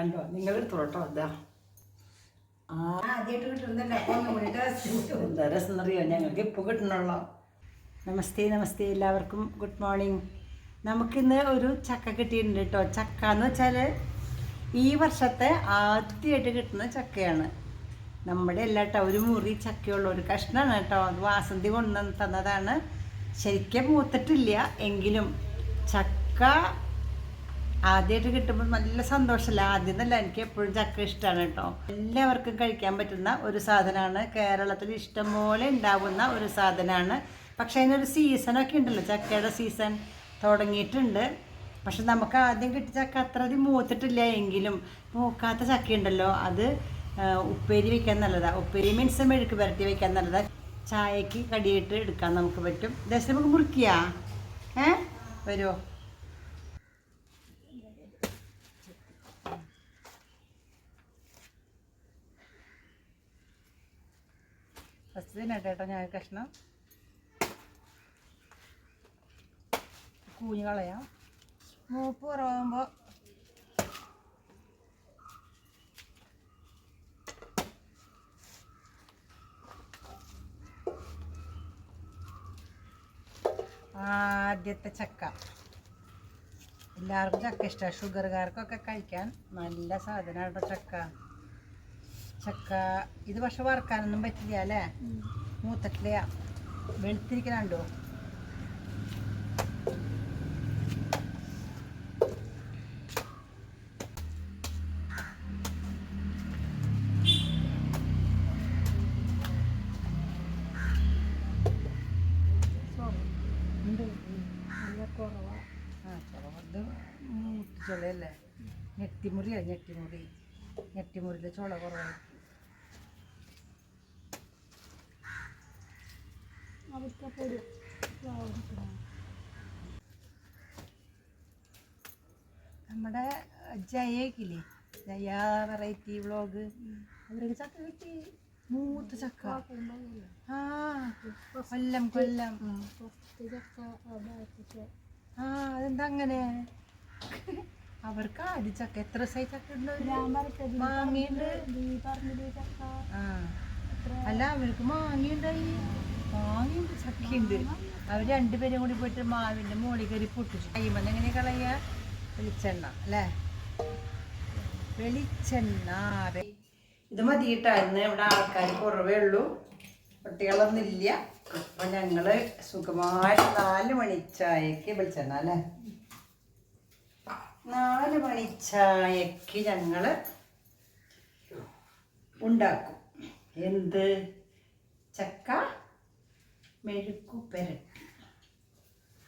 കണ്ടോ? നിങ്ങൾ എടുത്തോട്ടോ അതാ എന്താ രസം എന്നറിയോ? ഞങ്ങൾക്ക് ഇപ്പോൾ കിട്ടണുള്ള. നമസ്തേ നമസ്തേ എല്ലാവർക്കും. Good morning. നമുക്കിന്ന് ഒരു ചക്ക കിട്ടിയിട്ടുണ്ട് കേട്ടോ. ചക്ക എന്ന് വെച്ചാൽ ഈ വർഷത്തെ ആദ്യമായിട്ട് കിട്ടുന്ന ചക്കയാണ്. നമ്മുടെ എല്ലാ കേട്ടോ ഒരു മുറി ചക്കയുള്ള. ഒരു കഷ്ണമാണ് കേട്ടോ. അത് വാസന്തി കൊണ്ടു തന്നതാണ്. ശരിക്കും മൂത്തിട്ടില്ല. എങ്കിലും ചക്ക ആദ്യമായിട്ട് കിട്ടുമ്പോൾ നല്ല സന്തോഷമല്ല? ആദ്യം എന്നല്ല എനിക്ക് എപ്പോഴും ചക്ക ഇഷ്ടമാണ് കേട്ടോ. എല്ലാവർക്കും കഴിക്കാൻ പറ്റുന്ന ഒരു സാധനമാണ്. കേരളത്തിൽ ഇഷ്ടം പോലെ ഉണ്ടാവുന്ന ഒരു സാധനമാണ്. പക്ഷേ അതിനൊരു സീസണൊക്കെ ഉണ്ടല്ലോ. ചക്കയുടെ സീസൺ തുടങ്ങിയിട്ടുണ്ട്. പക്ഷെ നമുക്ക് ആദ്യം കിട്ടിയ ചക്ക അത്ര അധികം മൂത്തിട്ടില്ല. എങ്കിലും മൂക്കാത്ത ചക്ക ഉണ്ടല്ലോ അത് ഉപ്പേരി വെക്കാൻ നല്ലതാണ് ഉപ്പേരി മീൻസ് മെഴുക്ക് പുരട്ടി വെക്കാൻ നല്ലതാണ് ചായക്ക് കടിയിട്ട് എടുക്കാൻ നമുക്ക് പറ്റും. ദശ നമുക്ക് മുറിക്കുക ഏ? വരുമോ ഫസ്റ്റ് തന്നെ കേട്ടോ ഞാൻ കഷ്ണം. കൂഞ്ഞ് കളയാം. മൂപ്പ് കുറവാകുമ്പോൾ ആദ്യത്തെ ചക്ക. എല്ലാവർക്കും ചക്ക ഇഷ്ടമാണ് ഷുഗറുകാർക്കൊക്കെ കഴിക്കാൻ നല്ല സാധനമാണ് കേട്ടോ ചക്ക. ചക്ക ഇത് പക്ഷെ വറക്കാനൊന്നും പറ്റില്ല അല്ലേ? മൂത്തട്ടില്ല വെളുത്തിരിക്കണുണ്ടോ ഉണ്ട് നല്ല കുറവാ. ആ ചുളവത് മൂട്ടിച്ചുളയല്ലേ ഞെട്ടിമുറിയാണ് ഞെട്ടിമുറി ഞെട്ടിമുറിയിലെ ചുള പൊടി നമ്മുടെ ജയക്കില്ലേ ജയ വെറൈറ്റി വ്ളോഗ് അവരൊക്കെ ചക്ക കിട്ടി മൂത്ത ചക്ക. ആ കൊല്ലം കൊല്ലം. ആ അതെന്താ അങ്ങനെ? അവർക്ക് ആദ്യ ചക്ക എത്ര സൈസ് ചക്ക ഉണ്ട്? മാങ്ങയുണ്ട്. അല്ല അവർക്ക് മാങ്ങയുണ്ടായി മാങ്ങയുണ്ട് ചക്കയുണ്ട്. അവർ രണ്ടുപേരും കൂടി പോയിട്ട് മാവിന്റെ മുകളിൽ കയറി പൊട്ടിച്ചു. കൈമന്ന് എങ്ങനെ കളയ? വെളിച്ചെണ്ണ അല്ലേ? വെളിച്ചെണ്ണ. ഇത് മതിയിട്ടായിരുന്നു ഇവിടെ ആൾക്കാർ കുറവേ ഉള്ളൂ. കുട്ടികളൊന്നും ഇല്ല അപ്പൊ ഞങ്ങൾ സുഖമായിട്ട് നാല് മണിച്ചായക്ക് വെളിച്ചെണ്ണ അല്ലേ? നാല് മണിച്ചായക്ക് ഞങ്ങൾ ഉണ്ടാക്കും. എന്ത്? ചക്ക മെഴുക്കു പെരട്ടി.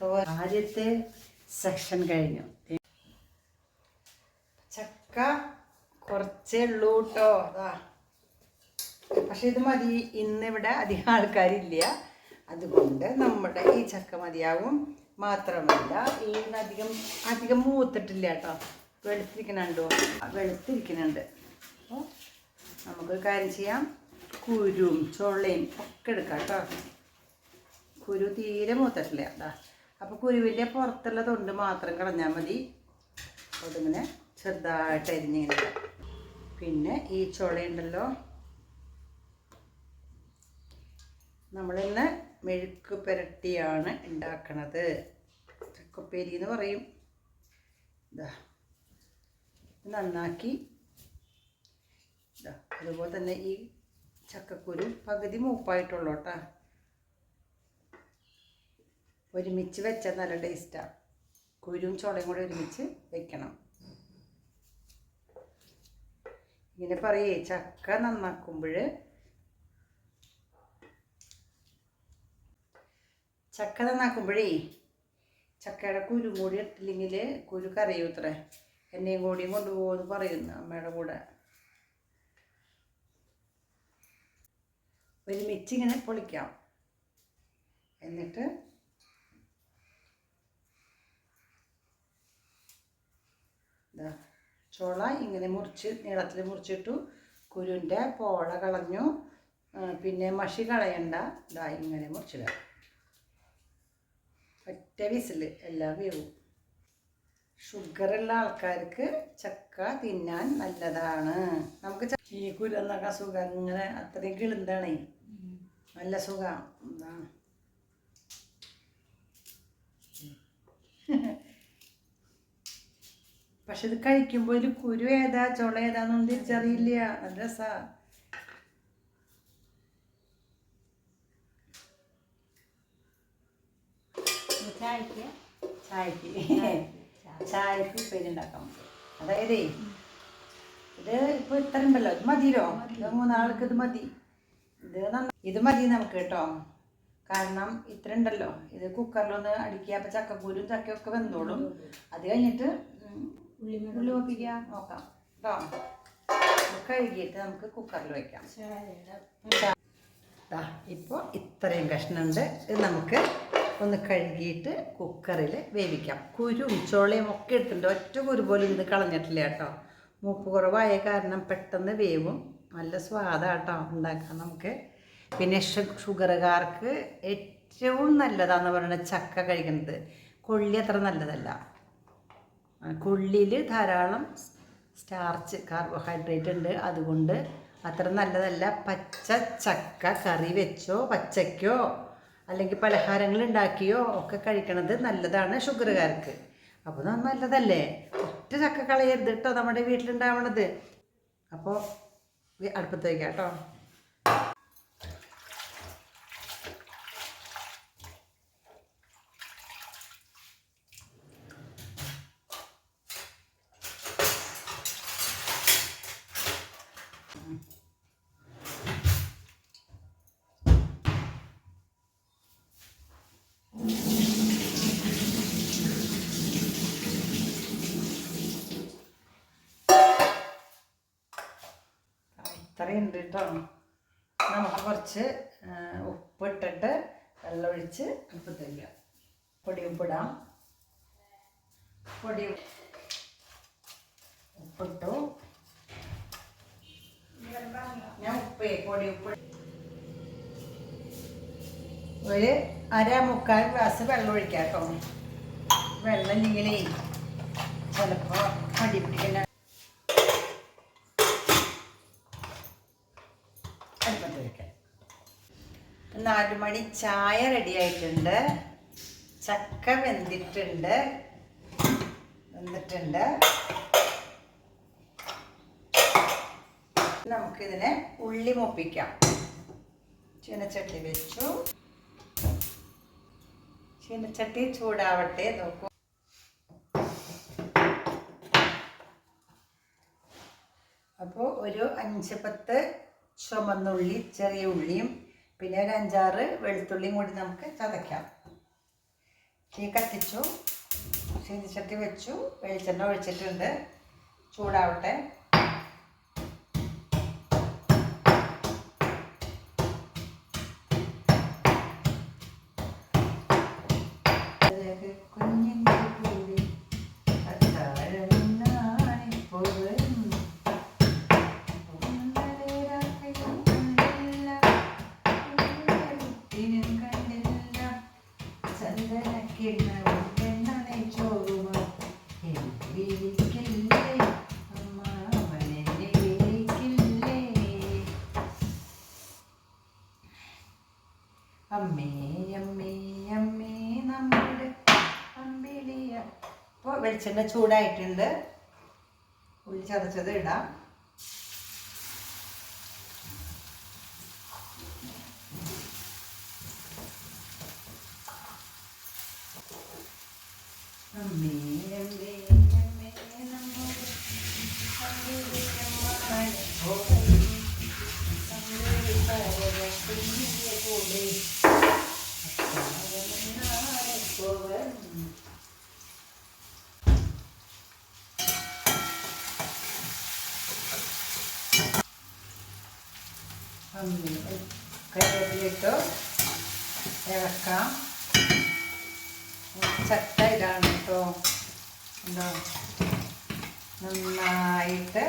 തോ- ആദ്യത്തെ സെക്ഷൻ കഴിഞ്ഞു. ചക്ക കുറച്ചേ ഉള്ളൂ കേട്ടോ അതാ. പക്ഷെ ഇത് മതി. ഇന്നിവിടെ അധികം ആൾക്കാരില്ല. അതുകൊണ്ട് നമ്മുടെ ഈ ചക്ക മതിയാവും. മാത്രമല്ല ഈ അധികം മൂത്തിട്ടില്ല കേട്ടോ. വെളുത്തിരിക്കണുണ്ടോ വെളുത്തിരിക്കുന്നുണ്ട്. അപ്പോൾ നമുക്ക് കാര്യം ചെയ്യാം. കുരുവും ചൊള്ളയും ഒക്കെ എടുക്കാം കേട്ടോ. കുരു തീരെ മൂത്തിട്ടില്ല. കേട്ടോ അപ്പോൾ കുരുവിന്റെ പുറത്തുള്ള തൊണ്ട് മാത്രം കളഞ്ഞാൽ മതി. അതിങ്ങനെ ചെറുതായിട്ട് അരിഞ്ഞിങ്ങനെ പിന്നെ ഈ ചുളയുണ്ടല്ലോ. നമ്മളിന്ന് മെഴുക്ക് പുരട്ടിയാണ് ഉണ്ടാക്കണത്. ചക്കപ്പേരി എന്ന് പറയും ഇതാ നന്നാക്കി. ഇതാ അതുപോലെ തന്നെ ഈ ചക്കക്കുരു പകുതി മൂപ്പായിട്ടുള്ളൂ കേട്ടോ. ഒരുമിച്ച് വെച്ചാൽ നല്ല ടേസ്റ്റാണ് കുരുവും ചോളയും കൂടെ ഒരുമിച്ച് വെക്കണം. ഇങ്ങനെ പറയേ ചക്ക നന്നാക്കുമ്പോൾ ചക്ക നന്നാക്കുമ്പോഴേ ചക്കയുടെ കുരു കൂടി ഇട്ടില്ലെങ്കിൽ കുരു കരയും ഇത്രേ. എന്നെയും കൂടിയും കൊണ്ടുപോകുമെന്ന് പറയുന്നു അമ്മയുടെ കൂടെ. ഒരുമിച്ച് ഇങ്ങനെ പൊളിക്കാം. എന്നിട്ട് ചുള ഇങ്ങനെ മുറിച്ച് നീളത്തിൽ മുറിച്ചിട്ടു കുരുവിന്റെ പോള കളഞ്ഞു. പിന്നെ മഷി കളയണ്ട. ഇതാ ഇങ്ങനെ മുറിച്ചിടുക ഒറ്റ വിസിൽ എല്ലാം വേവും ഷുഗർ ഉള്ള ആൾക്കാർക്ക് ചക്ക തിന്നാൻ നല്ലതാണ്. നമുക്ക് ഈ കുരുന്നൊക്കെ സുഖം ഇങ്ങനെ അത്രയും കിളുന്താണേ. നല്ല സുഖം. എന്താണ് പക്ഷെ ഇത് കഴിക്കുമ്പോൾ ഒരു കുരു ഏതാ ചുള ഏതാന്നൊന്നും തിരിച്ചറിയില്ല. നല്ല രസാ. ചായക്ക്? ചായക്ക്. ചായക്ക്. ഉപ്പേരി ഉണ്ടാക്കാം. അതായത് ഇത് ഇപ്പൊ ഇത്ര ഉണ്ടല്ലോ. ഇത് മതിയല്ലോ ഇത് മൂന്നാൾക്ക് ഇത് മതി. ഇത് ഇത് മതി നമുക്ക് കേട്ടോ. കാരണം ഇത്ര ഉണ്ടല്ലോ. ഇത് കുക്കറിലൊന്ന് അടിക്കുക അപ്പൊ ചക്കക്കൂരും ചക്കയൊക്കെ വെന്തോളും. അത് കഴിഞ്ഞിട്ട് ഉള്ളി നോക്കിക്കുക നോക്കാം. കേട്ടോ കഴുകിയിട്ട് നമുക്ക് കുക്കറിൽ ദാ ഇപ്പോൾ ഇത്രയും കഷ്ണമുണ്ട്. ഇത് നമുക്ക് ഒന്ന് കഴുകിയിട്ട് കുക്കറിൽ വേവിക്കാം. കുരും ചോളയും ഒക്കെ എടുത്തിട്ടുണ്ട് ഒറ്റ കുരു പോലും ഇത് കളഞ്ഞിട്ടില്ല കേട്ടോ. മൂപ്പ് കുറവായ കാരണം പെട്ടെന്ന് വേവും. നല്ല സ്വാദാട്ടോ ഉണ്ടാക്കാം നമുക്ക്. പിന്നെ ഷുഗറുകാർക്ക് ഏറ്റവും നല്ലതാന്ന് പറയുന്നത് ചക്ക കഴിക്കുന്നത്. കൊള്ളി അത്ര നല്ലതല്ല. കൊള്ളിയിൽ ധാരാളം സ്റ്റാർച്ച് കാർബോഹൈഡ്രേറ്റ് ഉണ്ട്. അതുകൊണ്ട് അത്ര നല്ലതല്ല. പച്ച ചക്ക കറി വെച്ചോ പച്ചയ്ക്കോ? അല്ലെങ്കിൽ പലഹാരങ്ങൾ ഉണ്ടാക്കിയോ ഒക്കെ കഴിക്കണത് നല്ലതാണ് ഷുഗറുകാർക്ക്. അപ്പോൾ നല്ലതല്ലേ? ഒറ്റ ചക്ക കളയരുത് കേട്ടോ നമ്മുടെ വീട്ടിലുണ്ടാവണത്. അപ്പോൾ അടുപ്പത്ത് വയ്ക്കാം കേട്ടോ ഇത്രയുണ്ട് കേട്ടോ നമുക്ക് കുറച്ച് ഉപ്പിട്ടിട്ട് വെള്ളം ഒഴിച്ച് അടുപ്പത്ത് വയ്ക്കാം പൊടി ഉപ്പിടാം പൊടി ഉപ്പിട്ടു. ഞാൻ ഉപ്പേ പൊടി ഉപ്പ്. ഒരു അര മുക്കാൽ ഗ്ലാസ് വെള്ളം ഒഴിക്കാം കേട്ടോ. വെള്ളം ഇല്ലെങ്കിലേ ചിലപ്പോൾ പിടിക്കുന്ന അടുപ്പത്ത് വയ്ക്കാം നാല് മണി ചായ റെഡിയായിട്ടുണ്ട്. ചക്ക വെന്തിട്ടുണ്ട്. വെന്തിട്ടുണ്ട്. നമുക്കിതിനെ ഉള്ളി മുപ്പിക്കാം. ചീനച്ചട്ടി വെച്ചു. ചീനച്ചട്ടി ചൂടാവട്ടെ നോക്കൂ. അപ്പോൾ ഒരു അഞ്ച് പത്ത് ചുമന്നുള്ളി ചെറിയ ഉള്ളിയും പിന്നെ ഒരു അഞ്ചാറ് വെളുത്തുള്ളിയും കൂടി നമുക്ക് ചതയ്ക്കാം. തീ കത്തിച്ചു ചീനിച്ചട്ടി വെച്ചു വെളിച്ചെണ്ണ ഒഴിച്ചിട്ടുണ്ട്. ചൂടാവട്ടെ. ഇപ്പോൾ വെളിച്ചെണ്ണ ചൂടായിട്ടുണ്ട്. ഉള്ളി ചതച്ചത് ഇടാം അമ്മേ അമ്മേ അമ്മേ നമ്മുടെ അമ്പിളിയമ്മാനെ പോലെ അമ്പിളി പരവ കുഞ്ഞിയെ പോലെ അത്താഴമുണ്ണാനെ പോവൻ അമ്മി കറിവേപ്പിലിട്ടു ഇളക്കാം ചക്ക ഇതാണ് കേട്ടോ എന്തോ നന്നായിട്ട്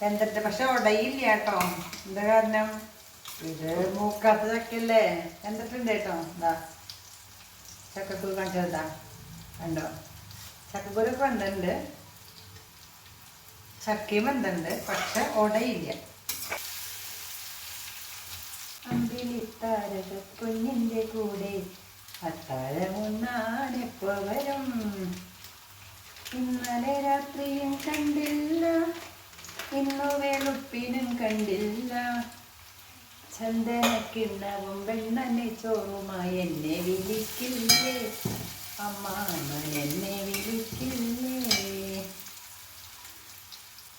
വെന്തിട്ട്. പക്ഷെ ഉടയില്ല കേട്ടോ. എന്താ കാരണം? ഇത് മൂക്കാത്ത ചക്കല്ലേ വെന്തിട്ടുണ്ട് കേട്ടോ. എന്താ ചക്കക്കൂർ കാണിച്ചതാ. കണ്ടോ? ചക്കക്കൂർ വെന്തുണ്ട് ചക്കയും വെന്തുണ്ട് പക്ഷെ ഉടയില്ല. അമ്പിളിത്താരക കുഞ്ഞിന്റെ കൂടെ അത്താഴമുണ്ണാനെപ്പോ വരും ഇന്നലെ രാത്രിയും കണ്ടില്ല. ഇന്നു വെളുപ്പിനും കണ്ടില്ല. ചന്ദനക്കിണ്ണവും വെണ്ണനെ ചോറുമായി എന്നെ വിളിക്കില്ലേ? അമ്മാമൻ എന്നെ വിളിക്കില്ലേ?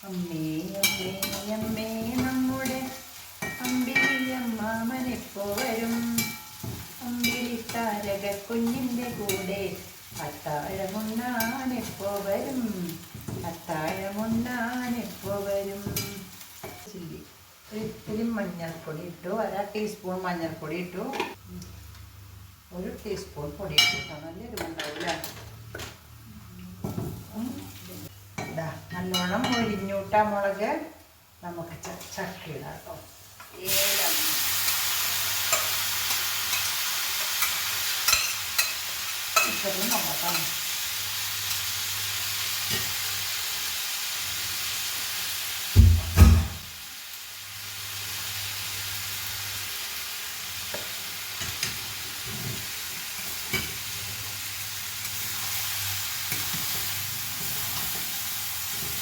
അമ്മേ അമ്മേ അമ്മേ നമ്മുടെ അമ്പിളിയമ്മാമൻ എപ്പോ വരും? അമ്പിളി താരക കുഞ്ഞിന്റെ കൂടെ അത്താഴമുണ്ണാൻ എപ്പോ വരും. അത്താഴമുണ്ണാൻ എപ്പോ വരും. ചില്ലി ഒരിത്തിരി മഞ്ഞൾപ്പൊടി ഇട്ടു. അര ടീസ്പൂൺ മഞ്ഞൾപ്പൊടി ഇട്ടു. ഒരു ടീസ്പൂൺ പൊടി ഇട്ടു നല്ല എരിവുണ്ടാവില്ല നല്ലോണം ഒരിഞ്ഞൂട്ട മുളക്. നമുക്ക് ചക്ക ഇടാം കേട്ടോ. ഏലം. ഇത്രയും നോക്കാം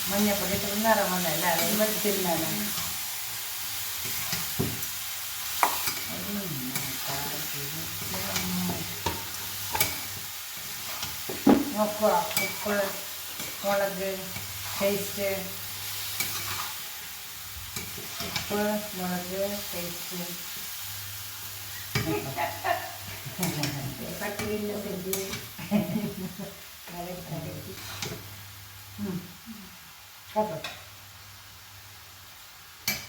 മഞ്ഞപ്പൊടി ഇട്ട് നിറം വന്നല്ല അത് വെച്ചിരുന്നാണ് നോക്കുക. ഉപ്പ് മുളക് ടേസ്റ്റ് ഉപ്പ് മുളക് ടേസ്റ്റ് പട്ടിയില്ല ഫ്രിഡ്ജ് കേട്ടോ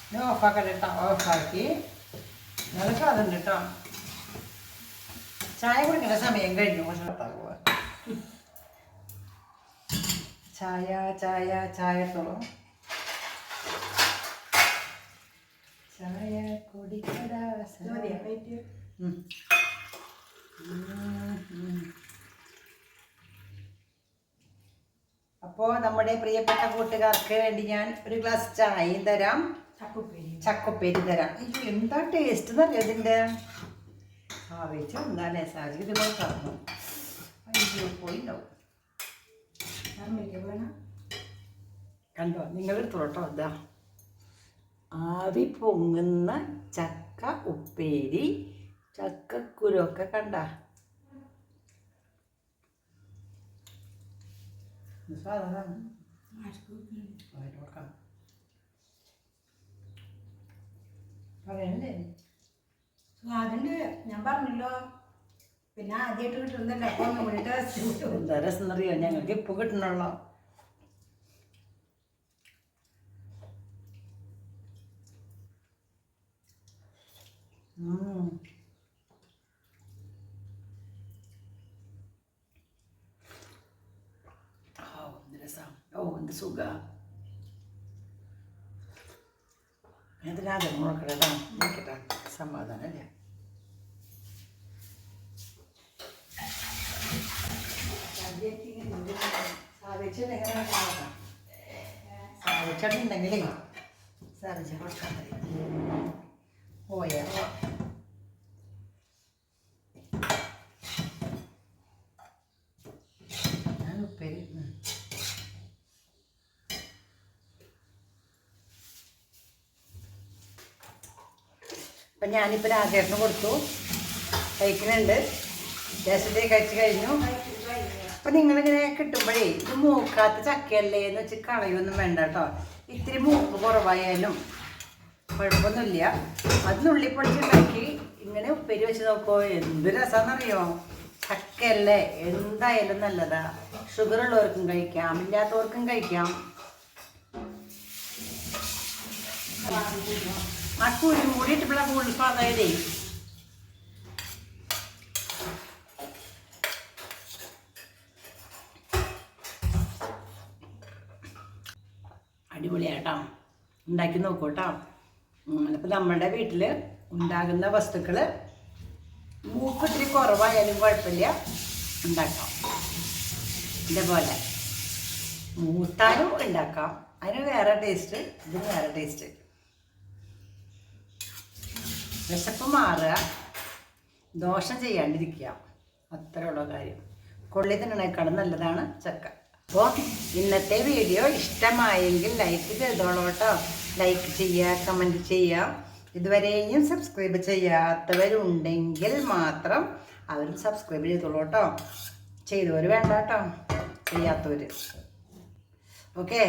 ഇത് ഓഫാക്കട്ടെ കേട്ടോ. ഓഫാക്കി നിനക്ക് അതുണ്ട് കേട്ടോ. ചായ കുടിക്കേണ്ട സമയം കഴിഞ്ഞു. കുറച്ച് ചായ ചായ ചായ എടുത്തോളൂ ചായ കുടിക്കടാ. അപ്പോ നമ്മുടെ പ്രിയപ്പെട്ട കൂട്ടുകാർക്ക് വേണ്ടി ഞാൻ ഒരു ഗ്ലാസ് ചായയും തരാം. ചക്കുപ്പേരി. ചക്കപ്പേരി തരാം. അയ്യോ എന്താ ടേസ്റ്റ് എന്നറിയോ ഇതിന്റെ ആവേശ എന്താണേ സാഹചര്യം ഇതുപോലെ പറഞ്ഞു അയ്യോ പോയിണ്ടാവും കണ്ടോ? നിങ്ങൾ എടുത്തോട്ടോ ഇതാ ആവി പൊങ്ങുന്ന ചക്ക ഉപ്പേരി ചക്കക്കുരൊക്കെ കണ്ട. പറയണ്ടേ? സ്വാദുണ്ട്. ഞാൻ പറഞ്ഞല്ലോ. പിന്നെ രസം അറിയോ? ഞങ്ങൾക്ക് ഇപ്പൊ കിട്ടണുള്ളൂ ഓ സുഖ. അതിനാദ്യം നോക്കട്ടെ നോക്കട്ടെ. സമാധാനം അല്ലേ? സാധിച്ചിട്ടുണ്ടെങ്കിലേ സാധിച്ച കൊടുക്കാൻ മതി. പോയ? ഞാൻ ഉപ്പേരി. അപ്പം ഞാനിപ്പോൾ രാജേട്ടന് കൊടുത്തു. കഴിക്കുന്നുണ്ട്. ദേശത്തേക്ക് കഴിച്ചു കഴിഞ്ഞു. അപ്പൊ നിങ്ങളിങ്ങനെ കിട്ടുമ്പോഴേ ഇത് മൂക്കാത്ത ചക്കയല്ലേ എന്ന് വെച്ച് കളയൊന്നും വേണ്ട കേട്ടോ. ഇത്തിരി മൂക്ക് കുറവായാലും കുഴപ്പമൊന്നുമില്ല. അത് നുള്ളി പൊടിച്ചുണ്ടാക്കി ഇങ്ങനെ ഉപ്പേരി വെച്ച് നോക്കുമോ എന്ത് രസമെന്നറിയോ ചക്കയല്ലേ? എന്തായാലും നല്ലതാ. ഷുഗർ ഉള്ളവർക്കും കഴിക്കാം. ഇല്ലാത്തവർക്കും കഴിക്കാം. ആ കുരുമൂടിയിട്ടുള്ള ഇട്ടിട്ടുള്ള കൂടുതൽ സ്വാദായതേ ഉണ്ടാക്കി നോക്കൂട്ടോ. അപ്പം നമ്മുടെ വീട്ടിൽ ഉണ്ടാകുന്ന വസ്തുക്കൾ മൂക്ക് ഇത്തിരി കുറവായാലും കുഴപ്പമില്ല. ഉണ്ടാക്കാം. ഇതേപോലെ മൂത്താലും ഉണ്ടാക്കാം. അതിന് വേറെ ടേസ്റ്റ് ഇതിന് വേറെ ടേസ്റ്റ് വിശപ്പ് മാറുക. ദോഷം ചെയ്യാണ്ടിരിക്കുക. അത്രയുള്ള കാര്യം. കൊള്ളി തിന്നണേക്കാളും നല്ലതാണ് ചക്ക. അപ്പോൾ ഇന്നത്തെ വീഡിയോ ഇഷ്ടമായെങ്കിൽ ലൈക്ക് ചെയ്തോളൂ കേട്ടോ. ലൈക്ക് ചെയ്യുക കമന്റ് ചെയ്യുക ഇതുവരെയും സബ്സ്ക്രൈബ് ചെയ്യാത്തവരുണ്ടെങ്കിൽ മാത്രം അവരും സബ്സ്ക്രൈബ് ചെയ്തോളൂ കേട്ടോ. ചെയ്തവർ വേണ്ട കേട്ടോ. ചെയ്യാത്തവർ ഓക്കെ.